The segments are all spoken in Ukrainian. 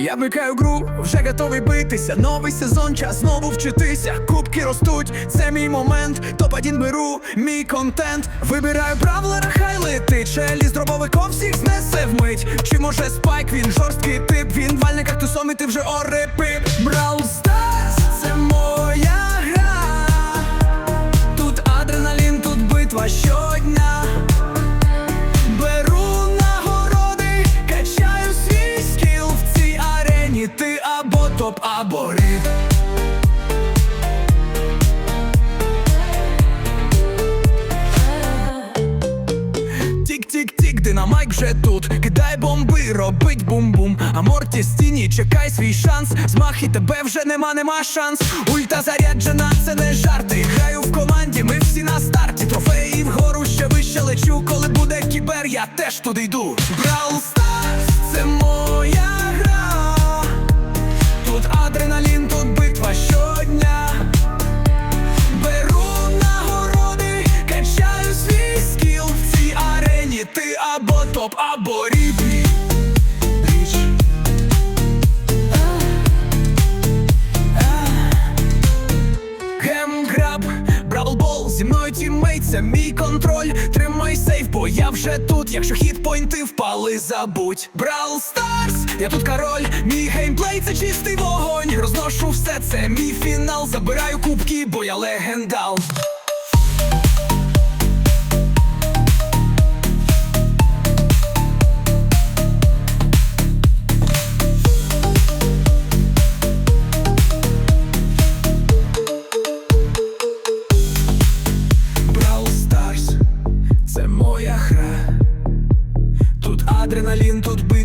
Я вмикаю гру, вже готовий битися. Новий сезон, час знову вчитися. Кубки ростуть, це мій момент. Топ-1 беру, мій контент. Вибираю правила, хай летить. Челі з дробовиком всіх знесе вмить. Чи може спайк, він жорсткий тип. Він вальне кактусом і ти вже орепип. Brawl топ, або рид. Тік-тік-тік, динамайк вже тут. Кидай бомби, робить бум-бум. А Морті стіні, чекай свій шанс. Змах і тебе вже нема, нема шанс. Ульта заряджена, це не жарти. Граю в команді, ми всі на старті. Трофеї вгору ще вище лечу. Коли буде кібер, я теж туди йду. Brawl Stars – це моя тіммейт, це мій контроль. Тримай сейф, бо я вже тут. Якщо хіт-пойнти впали, забудь. Брал Старс, я тут король, мій геймплей це чистий вогонь. Розношу все, це мій фінал. Забираю кубки, бо я легендал.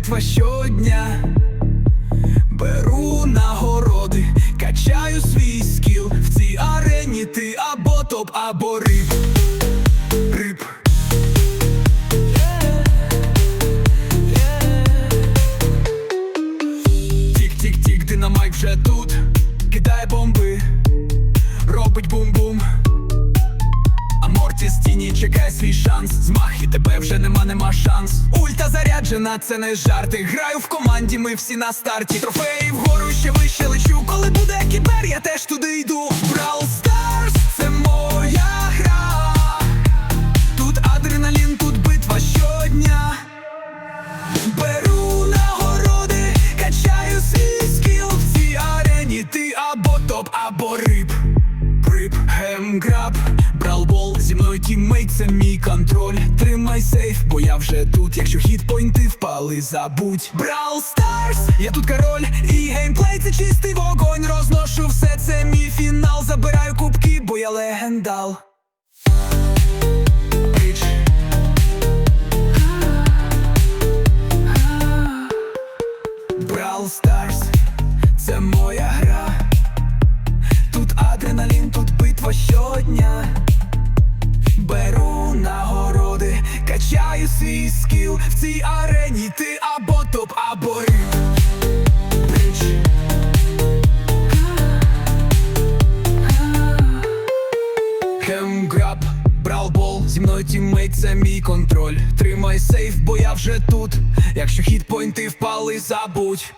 Битва щодня. Беру нагороди, качаю свій скіл в цій арені. Ти або топ, або риб. Риб. Тік-тік-тік, динамайк вже тут. Кидає бомби, робить бум-бум. А стіні чекай свій шанс. Змах і тебе вже нема, нема шанс. Ульта заряджена, це не жарти. Граю в команді, ми всі на старті. Трофеї вгору ще вище лечу. Коли буде кібер, я теж туди йду. Brawl Stars – мною тіммейт, це мій контроль. Тримай сейф, бо я вже тут. Якщо хіт-пойнти впали, забудь. Brawl Stars, я тут король, і геймплей це чистий вогонь. Розношу все, це мій фінал. Забираю кубки, бо я легендал. Brawl Stars – це моя гра. Тут адреналін, тут битва щодня. Свій скіл в цій арені. Ти або топ, або риб. Хемграб, бралбол, зі мною тіммейт, це мій контроль. Тримай сейф, бо я вже тут. Якщо хіт-пойнти впали, забудь.